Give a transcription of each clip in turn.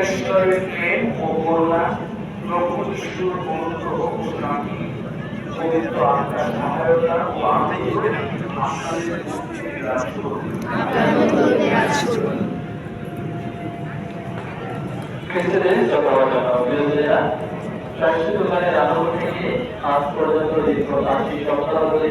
ঈশ্বরের প্রেম ও করুণা প্রভু যিশুর অনুগ্রহ ও শান্তি পবিত্র আত্মার আজ পর্যন্ত দীর্ঘ পাঁচটি সপ্তাহ ধরে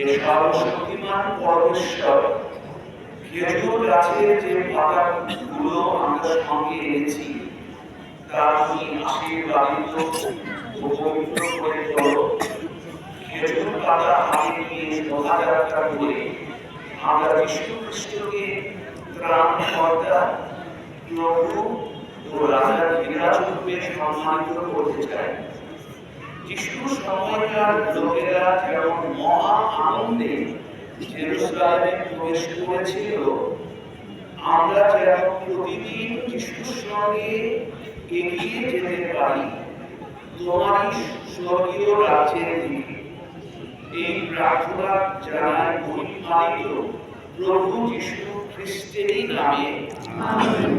এ সর্বশক্তিমান পরমেশ্বর। খেজুর গাছের যে পাতাগুলো আমরা সঙ্গে এনেছি, তা তুমি আশীর্বাদিত ও পবিত্র করে তোলো। খেজুর পাতা হাতে নিয়ে শোভাযাত্রা করে আমরা বিষ্ণু খ্রিস্টকে ত্রাণকর্তা প্রভু ও রাজার বিরাজ রূপে সম্মানিত করতে চাই। যিশু সময়কার লোকেরা যেমন মহা আনন্দে জেরুসালেমে প্রবেশ করেছিল আমরা যেন প্রতিদিন যিশুর সঙ্গে এগিয়ে যেতে পারি। তোমারই স্বর্গীয় রাজ্যের দিকে এই প্রার্থনা জানায় পরিমাণিত প্রভু যিশু খ্রিস্টেরই নামে। আপনার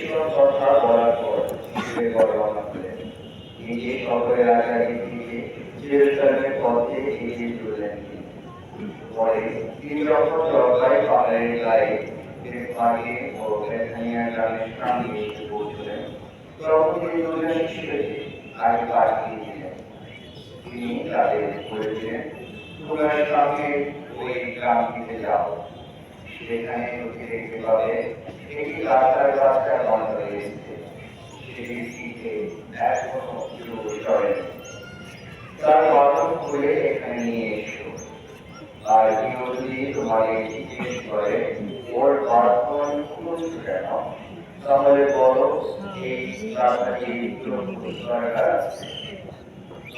সব কথা বলার পর শিশুদের বড় হলেন নিজে পরে তিনি যখন জলপাই পাহাড়ের গায়ে বেতফাগে ও বেথানিয়া গ্রামের সামনে এসে পৌঁছলেন তখন তিনি দুজন শিশুকে আগে পাঠিয়ে দিলেন তিনি তাদের বলেছিলেন তোমরা সঙ্গে ওই গ্রামটিতে যাও সেখানে তুমি দেখতে পাবে একটি রাস্তার রাস্তা বন্ধ হয়ে এসেছে সেটির দিকে এখনও কেউ সরেনি তার বাদন খুলে এখানে নিয়ে এসো আর কেউ যদি তোমাকে জিজ্ঞেস করে বাদন খুঁজছো কেন তাহলে বলো এই রাস্তাটি দরকার আছে।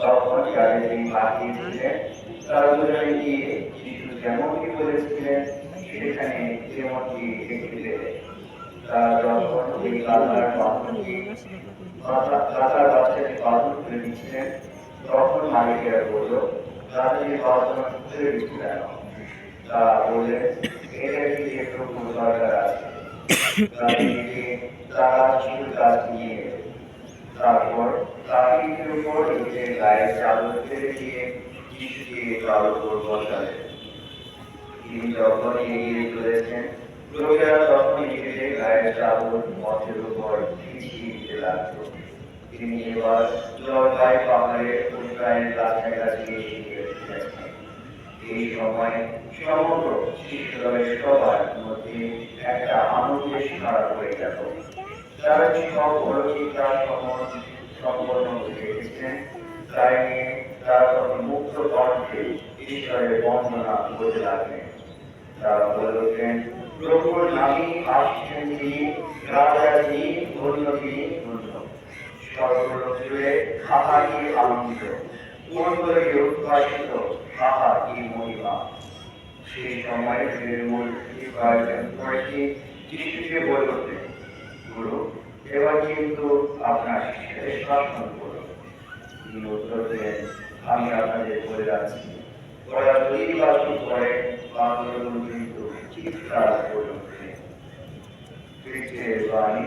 তখন তিনি পাঠিয়ে দিলেন তার গিয়ে শিশু যেমনটি বলেছিলেন, সেখানে যেমনটি দেখতে তার যখন ওই কাতার বাঁধনটি কাতার বাচ্চাটি বাঁধন খুলে দিচ্ছিলেন, তখন মালিকেরা বলল, তাড়াতাড়ি বাঁধন খুলে দিচ্ছি কেন? তা বলে এটা কি একটু উপর নিজের গায়ে তিনি যখন এগিয়ে চলেছেন লোকেরা গায়ের চাদর পথের উপর ছিটিয়ে এবার জলপাই পাহাড়ের উন্নয়নের কাছাকাছি এসে গিয়েছিলেন। এই সময় সমগ্র শিশুদের সবার মধ্যে একটা আনন্দের সারা পড়ে গেল। তারা সব অলৌকিকতা সমন সম্পন্ন হয়ে এসেছেন তাই নিয়ে তারা তখন মুক্ত কণ্ঠে ঈশ্বরের বন্দনা করতে লাগলেন। তারা বলে উঠলেন, প্রভুর নামে আসছেন তিনি রাজা যিনি ধন্য তিনি ধন্য। সর্বলোক জুড়ে আনন্দ মন্দিরে উদ্ভাসিত আহা কি মহিমা সেই সময় নির্মূল নির্বাচন করেছি যিশুকে বলে উঠলেন কিন্তু আপনার শেষ শাসন করুন তিনি উত্তর দিলেন আমি আপনাদের বলে যাচ্ছি ওরা যদি বাসন করে বাংলাগুলো কিন্তু চিৎকার করে উঠবে খ্রিস্টের বাণী